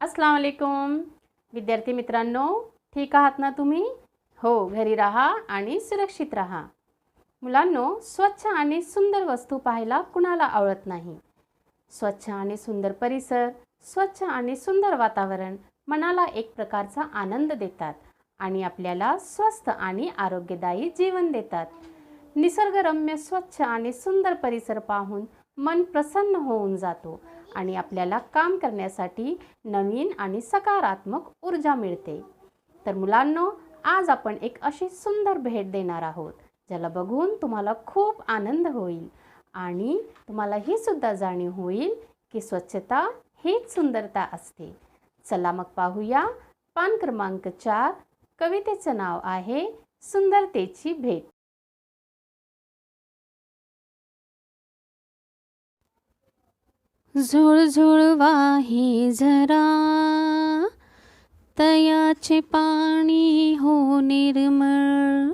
अस्सलाम वालेकुम विद्यार्थी मित्रांनो ठीक आहात ना तुम्ही? हो घरी राहा आणि सुरक्षित राहा. मुलांनो स्वच्छ आणि सुंदर वस्तू पाहायला कुणाला आवडत नाही. स्वच्छ आणि सुंदर परिसर स्वच्छ आणि सुंदर वातावरण मनाला एक प्रकारचा आनंद देतात आणि आपल्याला स्वस्थ आणि आरोग्यदायी जीवन देतात. निसर्गरम्य स्वच्छ आणि सुंदर परिसर पाहून मन प्रसन्न होऊन जातो आणि आपल्याला काम करण्यासाठी नवीन आणि सकारात्मक ऊर्जा मिळते. तर मुलांनो आज आपण एक अशी सुंदर भेट देणार आहोत ज्याला बघून तुम्हाला खूप आनंद होईल आणि तुम्हाला ही सुद्धा जाणीव होईल की स्वच्छता हीच सुंदरता असते. चला मग पाहूया. पान क्रमांक चार कवितेचं नाव आहे सुंदरतेची भेट. झुळझुळ वाहे झरा तयाचे पाणी हो निर्मळ.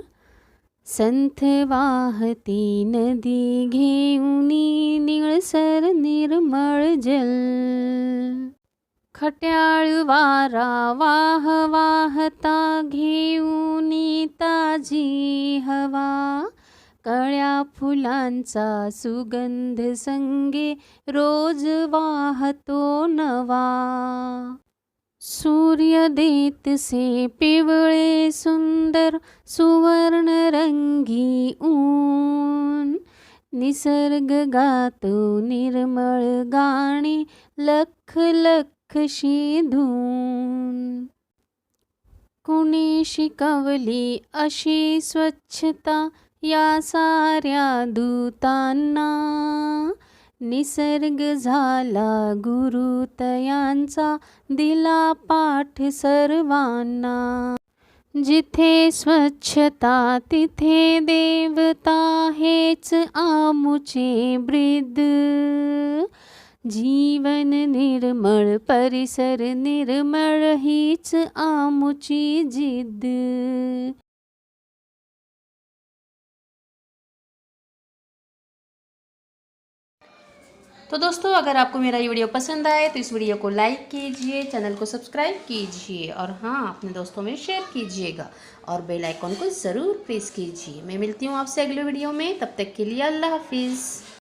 संथ वाहती नदी घेऊनी निळसर निर्मळ जल. खट्याळ वारा वाह वाहता घेऊनी ताजी हवा. कळ्या फुलांचा सुगंध संगे रोज वाहतो नवा. सूर्य देतसे पिवळे सुंदर सुवर्ण रंगी ऊन. निसर्ग गातो निर्मळ गाणे लख लखशी धून कुणी शिकवली अशी स्वच्छता या साऱ्या दूतांना निसर्ग झाला गुरु तयांचा दिला पाठ सर्वांना. जिथे स्वच्छता तिथे देवता हेच आमुचे ब्रिद. जीवन निर्मळ परिसर निर्मळ हीच आमुची जिद्द. तो दोस्तों, अगर आपको मेरा ये वीडियो पसंद आए तो इस वीडियो को लाइक कीजिए, चैनल को सब्सक्राइब कीजिए और हाँ अपने दोस्तों में शेयर कीजिएगा और बेल आइकॉन को ज़रूर प्रेस कीजिए। मैं मिलती हूँ आपसे अगले वीडियो में, तब तक के लिए अल्लाह हाफिज़।